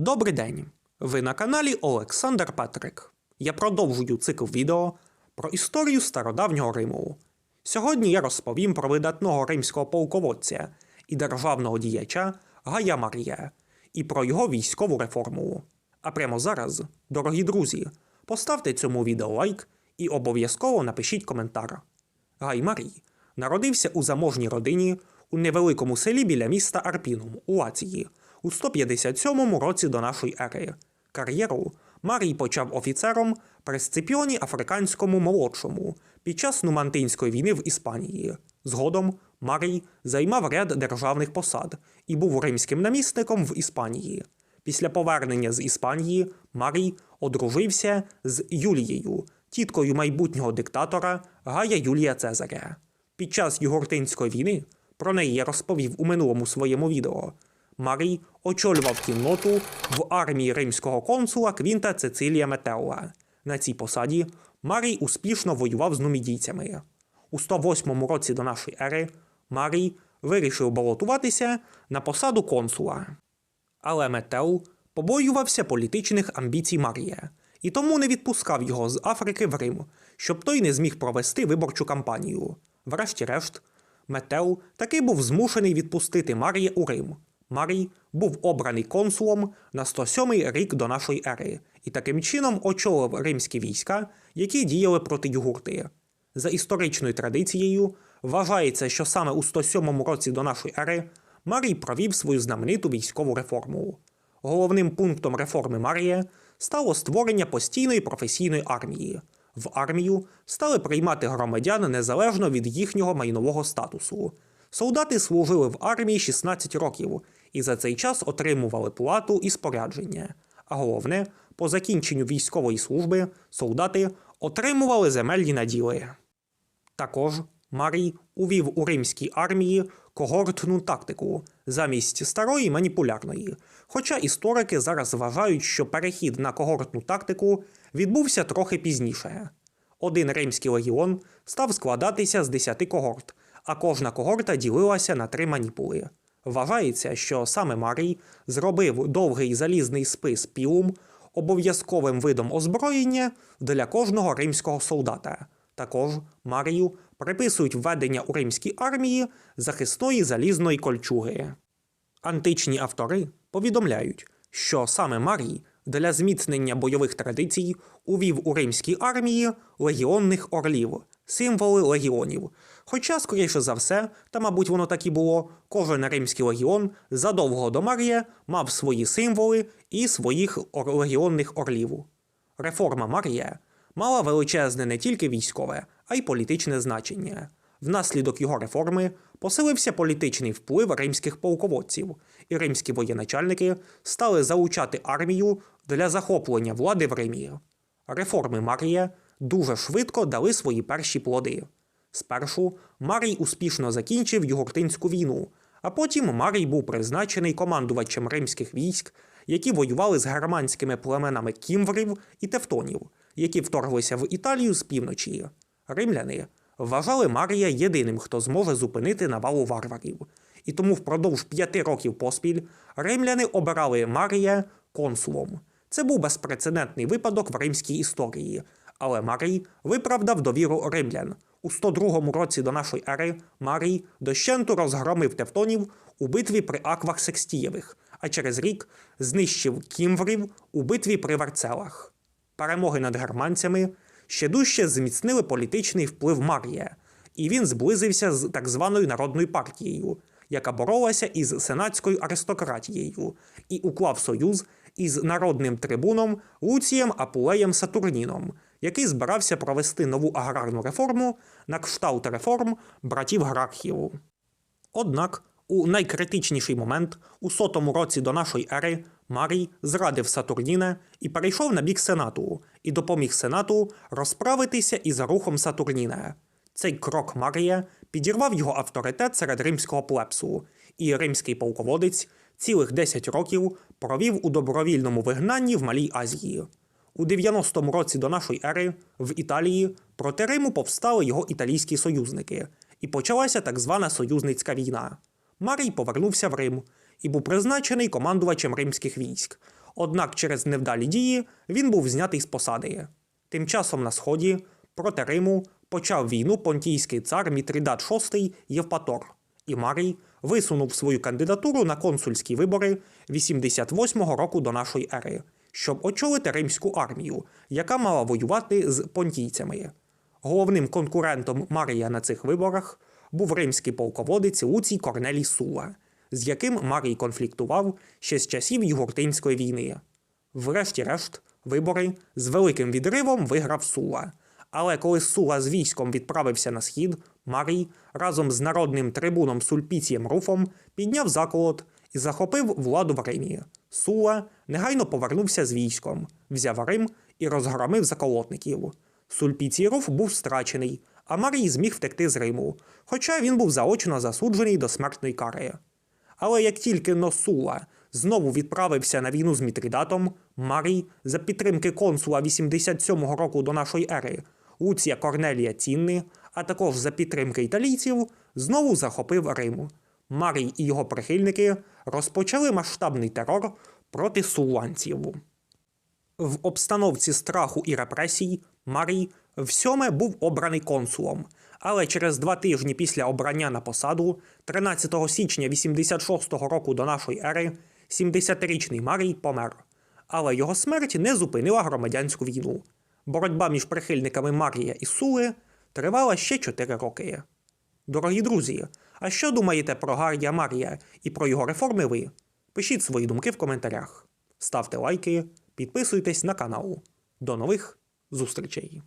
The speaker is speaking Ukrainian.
Добрий день! Ви на каналі Олександр Петрик. Я продовжую цикл відео про історію стародавнього Риму. Сьогодні я розповім про видатного римського полководця і державного діяча Гая Марія і про його військову реформу. А прямо зараз, дорогі друзі, поставте цьому відео лайк і обов'язково напишіть коментар. Гай Марій народився у заможній родині у невеликому селі біля міста Арпінум у Лації у 157 році до нашої ери. Кар'єру Марій почав офіцером при Сципіоні Африканському молодшому під час Нумантинської війни в Іспанії. Згодом Марій займав ряд державних посад і був римським намісником в Іспанії. Після повернення з Іспанії Марій одружився з Юлією, тіткою майбутнього диктатора Гая Юлія Цезаря. Під час Югуртинської війни про неї я розповів у минулому своєму відео. Марій очолював кінноту в армії римського консула Квінта Цицилія Метеуа. На цій посаді Марій успішно воював з нумідійцями. У 108 році до нашої ери Марій вирішив балотуватися на посаду консула. Але Метеу побоювався політичних амбіцій Марія і тому не відпускав його з Африки в Рим, щоб той не зміг провести виборчу кампанію. Врешті-решт, Метеу таки був змушений відпустити Марія у Рим. Марій був обраний консулом на 107 рік до нашої ери і таким чином очолив римські війська, які діяли проти Югурти. За історичною традицією, вважається, що саме у 107 році до нашої ери Марій провів свою знамениту військову реформу. Головним пунктом реформи Марія стало створення постійної професійної армії. В армію стали приймати громадян незалежно від їхнього майнового статусу. Солдати служили в армії 16 років і за цей час отримували плату і спорядження. А головне, по закінченню військової служби солдати отримували земельні наділи. Також Марій увів у римській армії когортну тактику замість старої маніпулярної. Хоча історики зараз вважають, що перехід на когортну тактику відбувся трохи пізніше. Один римський легіон став складатися з 10 когорт, а кожна когорта ділилася на три маніпули. Вважається, що саме Марій зробив довгий залізний спис піум обов'язковим видом озброєння для кожного римського солдата. Також Марію приписують введення у римській армії захисної залізної кольчуги. Античні автори повідомляють, що саме Марій для зміцнення бойових традицій увів у римській армії легіонних орлів, символи легіонів. Хоча, скоріше за все, та мабуть воно так і було, кожен римський легіон задовго до Марія мав свої символи і своїх легіонних орлів. Реформа Марія мала величезне не тільки військове, а й політичне значення. Внаслідок його реформи посилився політичний вплив римських полководців, і римські воєначальники стали залучати армію для захоплення влади в Римі. Реформи Марія дуже швидко дали свої перші плоди. Спершу Марій успішно закінчив Югуртинську війну, а потім Марій був призначений командувачем римських військ, які воювали з германськими племенами кімврів і тевтонів, які вторглися в Італію з півночі. Римляни вважали Марія єдиним, хто зможе зупинити навалу варварів. І тому впродовж п'яти років поспіль римляни обирали Марія консулом. Це був безпрецедентний випадок в римській історії, але Марій виправдав довіру римлян. У 102 році до нашої ери Марій дощенту розгромив тевтонів у битві при Аквах Секстієвих, а через рік знищив кімврів у битві при Варцелах. Перемоги над германцями ще дужче зміцнили політичний вплив Марія, і він зблизився з так званою народною партією, яка боролася із сенатською аристократією, і уклав союз із народним трибуном Луцієм Апулеєм Сатурніном, який збирався провести нову аграрну реформу на кшталт реформ братів Гракхів. Однак у найкритичніший момент, у сотому році до нашої ери, Марій зрадив Сатурніна і перейшов на бік Сенату і допоміг Сенату розправитися із рухом Сатурніна. Цей крок Марія підірвав його авторитет серед римського плепсу, і римський полководець цілих 10 років провів у добровільному вигнанні в Малій Азії. У 90-му році до нашої ери в Італії проти Риму повстали його італійські союзники, і почалася так звана союзницька війна. Марій повернувся в Рим і був призначений командувачем римських військ. Однак через невдалі дії він був знятий з посади. Тим часом на сході проти Риму почав війну понтійський цар Мітридат VI Євпатор, і Марій висунув свою кандидатуру на консульські вибори 88-го року до нашої ери, щоб очолити римську армію, яка мала воювати з понтійцями. Головним конкурентом Марія на цих виборах був римський полководець Луцій Корнелій Сула, з яким Марій конфліктував ще з часів Югуртинської війни. Врешті-решт, вибори з великим відривом виграв Сула. Але коли Сула з військом відправився на схід, Марій разом з народним трибуном Сульпіцієм Руфом підняв заколот і захопив владу в Римі. Сула негайно повернувся з військом, взяв Рим і розгромив заколотників. Сульпіцій Руф був страчений, а Марій зміг втекти з Риму, хоча він був заочно засуджений до смертної кари. Але як тільки Носула знову відправився на війну з Мітридатом, Марій за підтримки консула 87-го року до нашої ери Луція Корнелія Цінни, а також за підтримки італійців, знову захопив Рим. Марій і його прихильники розпочали масштабний терор проти суланців. В обстановці страху і репресій Марій всьоме був обраний консулом, але через два тижні після обрання на посаду, 13 січня 86-го року до нашої ери, 70-річний Марій помер. Але його смерть не зупинила громадянську війну. Боротьба між прихильниками Марія і Сули тривала ще 4 роки. Дорогі друзі, а що думаєте про Гарія Марія і про його реформи ви? Пишіть свої думки в коментарях. Ставте лайки, підписуйтесь на канал. До нових зустрічей!